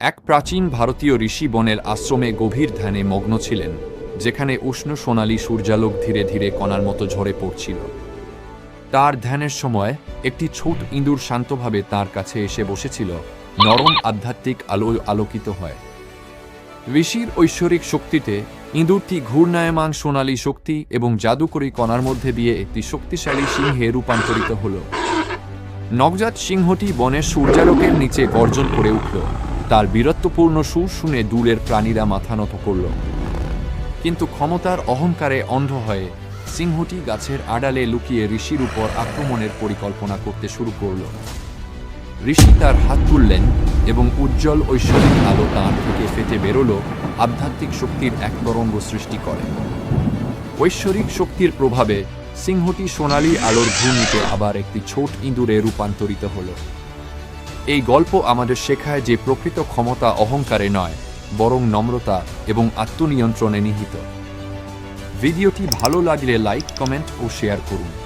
এক প্রাচীন ভারতীয় ঋষি বনের আশ্রমে গভীর ধ্যানে মগ্ন ছিলেন, যেখানে উষ্ণ সোনালী সূর্যালোক ধীরে ধীরে কণার মতো ঝরে পড়ছিল। তার ধ্যানের সময় একটি ছোট ইঁদুর শান্তভাবে তার কাছে এসে বসেছিল, নরম আধ্যাত্মিক আলো আলোকিত হয়। ঋষির ঐশ্বরিক শক্তিতে ইঁদুরটি ঘূর্ণায়মান সোনালী শক্তি এবং জাদুকরী কণার মধ্যে দিয়ে একটি শক্তিশালী সিংহে রূপান্তরিত হল। নবজাত সিংহটি বনের সূর্যালোকের নিচে গর্জন করে উঠল। তার বীরত্বপূর্ণ সুর শুনে দূরের প্রাণীরা মাথা নত করল। কিন্তু ক্ষমতার অহংকারে অন্ধ হয়ে সিংহটি গাছের আড়ালে লুকিয়ে ঋষির উপর আক্রমণের পরিকল্পনা করতে শুরু করল। ঋষি তার হাত তুললেন এবং উজ্জ্বল ঐশ্বরিক আলো তাঁর থেকে ফেটে বেরোল আধ্যাত্মিক শক্তির এক তরঙ্গ সৃষ্টি করে। ঐশ্বরিক শক্তির প্রভাবে সিংহটি সোনালী আলোর ঘূর্ণিতে আবার একটি ছোট ইঁদুরে রূপান্তরিত হল। এই গল্প আমাদের শেখায় যে প্রকৃত ক্ষমতা অহংকারে নয়, বরং নম্রতা এবং আত্মনিয়ন্ত্রণে নিহিত। ভিডিওটি ভালো লাগলে লাইক, কমেন্ট ও শেয়ার করুন।